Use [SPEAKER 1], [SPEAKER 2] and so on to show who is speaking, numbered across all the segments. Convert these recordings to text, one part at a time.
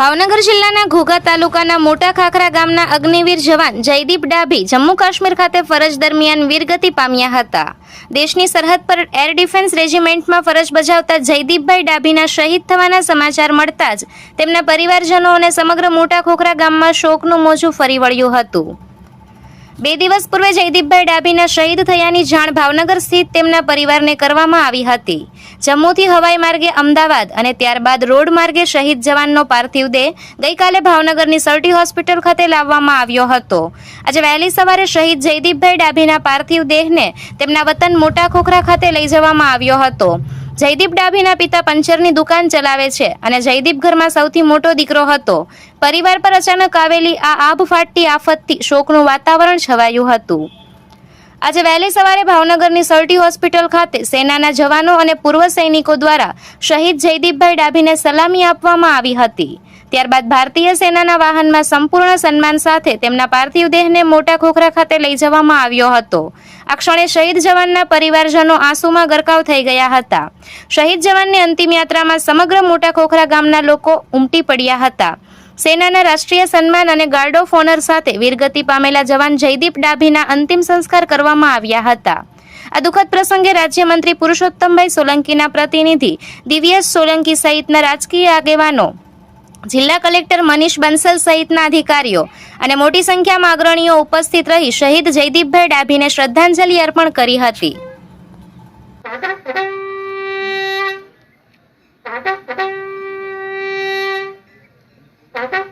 [SPEAKER 1] ભાવનગર જિલ્લાના ઘોઘા તાલુકાના મોટા ખાખરા ગામના અગ્નિવીર જવાન જયદીપ ડાભી જમ્મુ કાશ્મીર ખાતે ફરજ દરમિયાન વીરગતિ પામ્યા હતા. દેશની સરહદ પર એર ડિફેન્સ રેજિમેન્ટમાં ફરજ બજાવતા જયદીપભાઈ ડાભીના શહીદ થવાના સમાચાર મળતા જ તેમના પરિવારજનો અને સમગ્ર મોટા ખોખરા ગામમાં શોકનું મોજું ફરી વળ્યું હતું. બે દિવસ પૂર્વે જયદીપભાઈ ડાભીના શહીદ થયાની જાણ ભાવનગર સ્થિત તેમના પરિવારને કરવામાં આવી હતી. જમ્મુથી હવાઈ માર્ગે અમદાવાદ અને ત્યારબાદ રોડ માર્ગે શહીદ જવાનનો પાર્થિવ દેહ ગઈકાલે ભાવનગરની સર્ટી હોસ્પિટલ ખાતે લાવવામાં આવ્યો હતો. આજે વહેલી સવારે શહીદ જયદીપભાઈ ડાભીના પાર્થિવ દેહને તેમના વતન મોટા ખોખરા ખાતે લઈ જવામાં આવ્યો હતો. જયદીપ ડાભીના પિતા પંચરની દુકાન ચલાવે છે અને જયદીપ ઘરમાં સૌથી મોટો દીકરો હતો. પરિવાર પર અચાનક આવેલી આ આભ ફાટતી આફતથી શોકનું વાતાવરણ છવાયું હતું. આજે વહેલી સવારે ભાવનગરની સર્ટી હોસ્પિટલ ખાતે સેનાના જવાનો અને પૂર્વ સૈનિકો દ્વારા શહીદ જયદીપભાઈ ડાભીને સલામી આપવામાં આવી હતી. ત્યારબાદ ભારતીય સેનાના વાહનમાં સંપૂર્ણ સન્માન સાથે તેમના પાર્થિવ દેહને મોટા ખોખરા ખાતે લઈ જવામાં આવ્યો હતો. આ ક્ષણે શહીદ જવાનના પરિવારજનો આંસુમાં ગરકાવ થઈ ગયા હતા. શહીદ જવાનની અંતિમ યાત્રામાં સમગ્ર મોટા ખોખરા ગામના લોકો ઉમટી પડ્યા હતા. સેનાના રાષ્ટ્રીય સન્માન અને ગાર્ડ ઓફ ઓનર સાથે વીરગતિ પામેલા જવાન જયદીપ ડાભીના અંતિમ સંસ્કાર કરવામાં આવ્યા હતા. આ દુઃખદ પ્રસંગે રાજ્યમંત્રી પુરુષોત્તમભાઈ સોલંકીના પ્રતિનિધિ દિવ્યેશ સોલંકી સહિતના રાજકીય આગેવાનો જિલ્લા કલેક્ટર મનીષ બંસલ સહિતના અધિકારીઓ અને મોટી સંખ્યામાં અગ્રણીઓ ઉપસ્થિત રહી શહીદ જયદીપભાઈ ડાભીને શ્રદ્ધાંજલિ અર્પણ કરી હતી
[SPEAKER 2] Good!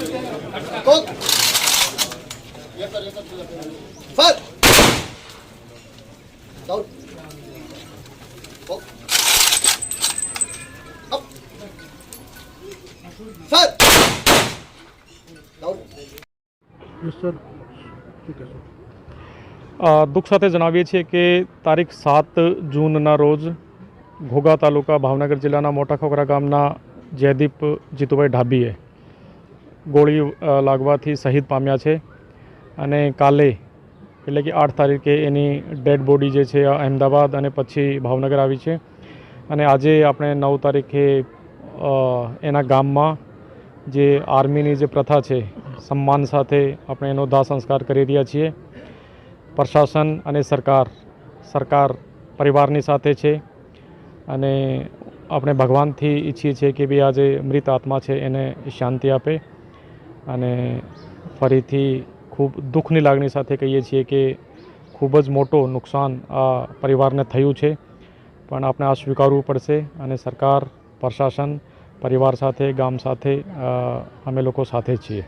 [SPEAKER 2] Cook! Fat! Down. Cook. Up. Fat! Down.
[SPEAKER 3] અ, દુઃખ સાથે જણાવીએ છીએ કે તારીખ સાત જૂનના રોજ ઘોઘા તાલુકા ભાવનગર જિલ્લાના મોટા ખોખરા ગામના જયદીપ જીતુભાઈ ઢાબીએ ગોળી લાગવાથી શહીદ પામ્યા છે. અને કાલે, એટલે કે આઠ તારીખે એની ડેડ બોડી જે છે અહેમદાબાદ અને પછી ભાવનગર આવી છે. અને આજે આપણે નવ તારીખે એના ગામમાં જે આર્મીની જે પ્રથા છે, સન્માન સાથે આપણે એનો દાહ સંસ્કાર કરી રહ્યા છીએ. પ્રશાસન અને સરકાર સરકાર પરિવારની સાથે છે. અને આપણે ભગવાનથી ઈચ્છીએ છીએ કે બી આજે મૃત આત્મા છે એને શાંતિ આપે. અને ફરીથી ખૂબ દુઃખની લાગણી સાથે કહીએ છીએ કે ખૂબ જ મોટો નુકસાન આ પરિવારને થયું છે. પણ આપણે આ સ્વીકારવું પડશે અને સરકાર, પ્રશાસન, પરિવાર સાથે, ગામ સાથે અમે લોકો સાથે છીએ.